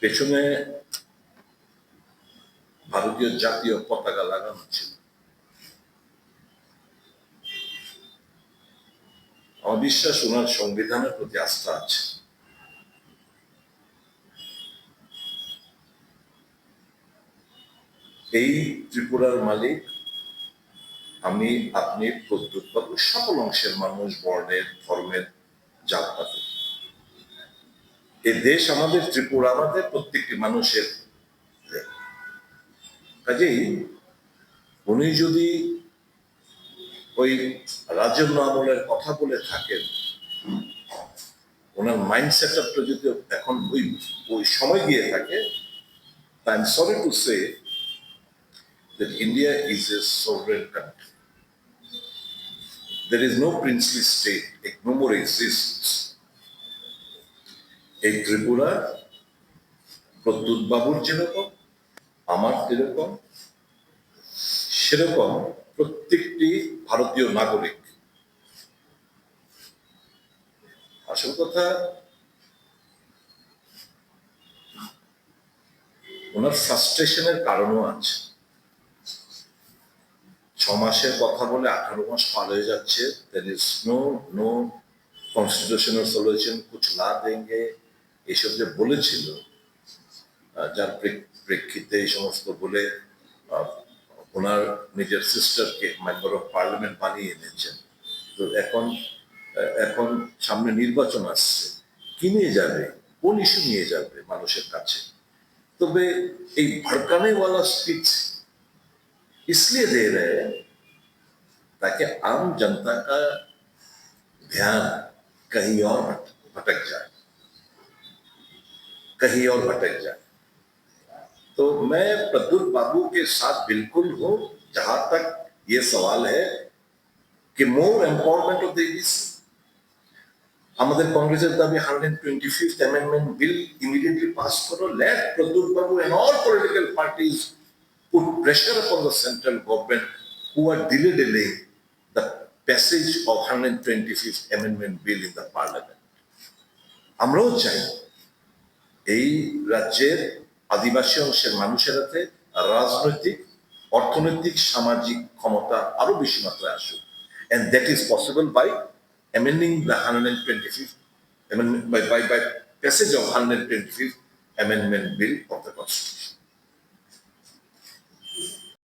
পেছনে ভারতীয় জাতীয় পতাকা লাগানো ছিল। আমার বিশ্বাস ওনার সংবিধানের প্রতি আস্থা আছে। এই ত্রিপুরার মালিক, আমি, আপনি প্রদ্যুৎ বাবু সকল অংশের মানুষ, বর্ণের, ধর্মের জাতপাতের এই দেশ আমাদের ত্রিপুরা আমাদের প্রত্যেকটি মানুষের কাজেই উনি যদি ওই রাজন্য আমলের কথা বলে থাকেন ওনার মাইন্ড সেট আপটা যদি এখন ওই ওই সময় দিয়ে থাকে I am sorry to say that India is a sovereign country. There is no princely state, it no more exists. এই ত্রিপুরা প্রদ্যুৎ বাবুর যেরকম, আমার যেরকম সেরকম প্রত্যেকটি ভারতীয় নাগরিক। আসল কথা, ওনার ফ্রাস্ট্রেশনের কারণও আছে। ছ মাসের কথা বলে আঠারো মাস পার হয়ে যাচ্ছে। There is no no constitutional solution কুছ না দেঙ্গে। এইসব যে বলেছিল আহ, যার প্রেক- প্রেক্ষিতে এই সমস্ত বলে আহ, ওনার নিজের সিস্টারকে মেম্বার অফ পার্লামেন্ট বানিয়ে এনেছেন তো এখন আহ, এখন সামনে নির্বাচন আসছে কি নিয়ে যাবে কোন ইস্যু নিয়ে যাবে মানুষের কাছে তবে এই ভড়কানে वाला স্পিচ इसलिए दे रहे हैं ताकि आम जनता का ध्यान कहीं और भट- भटक जाए कहीं और भटक जाए तो मैं प्रद्युत बाबू के साथ बिल्कुल हूं जहां तक ये सवाल है कि मोर एम्पावरमेंट ऑफ द আমাদের কংগ্রেসের দাবি hundred twenty fifth amendment bill immediately pass করো let Pradyut babu and all political parties put pressure upon the central government who are delay delaying the passage of 125th Amendment Bill in the Parliament. আমরাও চাই এই রাজ্যের আদিবাসী অংশের মানুষের হাতে রাজনৈতিক অর্থনৈতিক সামাজিক ক্ষমতা আরও বেশি মাত্রায় আসুক and that is possible by amending the 125th amendment by, by, by passage of 125th amendment bill of the constitution